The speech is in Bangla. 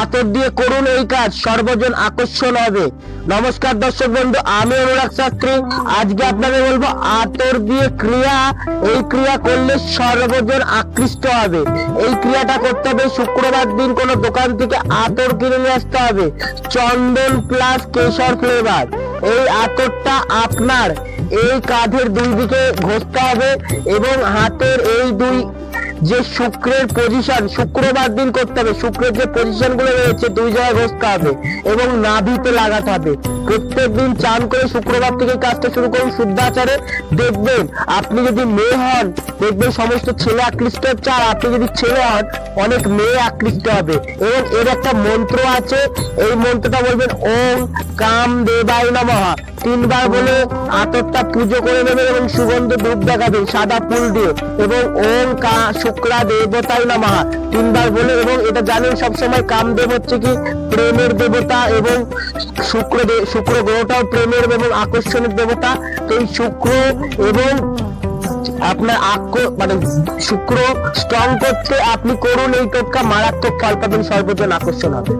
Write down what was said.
আতর দিয়ে করুন এই কাজ, সর্বজন আকর্ষণ হবে। নমস্কার দর্শক বন্ধু, আমি অনুরাগ শাস্ত্রী। আজকে আপনাকে বলব, আতর দিয়ে ক্রিয়া, এই ক্রিয়া করলে সর্বজন আকৃষ্ট হবে। এই ক্রিয়াটা করতে হবে, শুক্রবার দিন কোনো দোকান থেকে আতর কিনে নিয়ে আসতে হবে। চন্দন প্লাস কেশর ফ্লেভার এই আতরটা আপনার এই কাঁধের দুই দিকে ঘষতে হবে এবং হাতের এই দুই যে শুক্রের পজিশন শুক্রবার দিন করতে হবে। শুক্রের যে পজিশনগুলো রয়েছে, দুই জায়গায় ঘষতে হবে এবং নাভিতে লাগাতে হবে। প্রত্যেক দিন চান করে শুক্রবার থেকে কাজটা শুরু করুন, শুদ্ধাচারে। দেখবেন আপনি যদি মেয়ে হন, দেখবেন সমস্ত ছেলে আকৃষ্ট হচ্ছে, আর আপনি যদি ছেলে হন, অনেক মেয়ে আকৃষ্ট হবে। এবং এর একটা মন্ত্র আছে, এই মন্ত্রটা বলবেন, ওম কাম দেবায় নমঃ। তিনবার বলে আতরটা পুজো করে নেবেন এবং সুগন্ধ ধূপ দেখাবেন, সাদা ফুল দিয়ে এবং ওম কা শুক্লা দেবতাই নমঃ। তিনবার বলে এবং এটা জানেন সবসময় কামদেব হচ্ছে কি? প্রেমের দেবতা এবং শুক্র শুক্র গ্রহটাও প্রেমের এবং আকর্ষণের দেবতা। তো এই শুক্র এবং আপনার আক্ষ মানে শুক্র স্ট্রং করতে আপনি করুন, এই টোটকা মারাত্মক ফল পাবেন, সর্বজন আকর্ষণ হবে।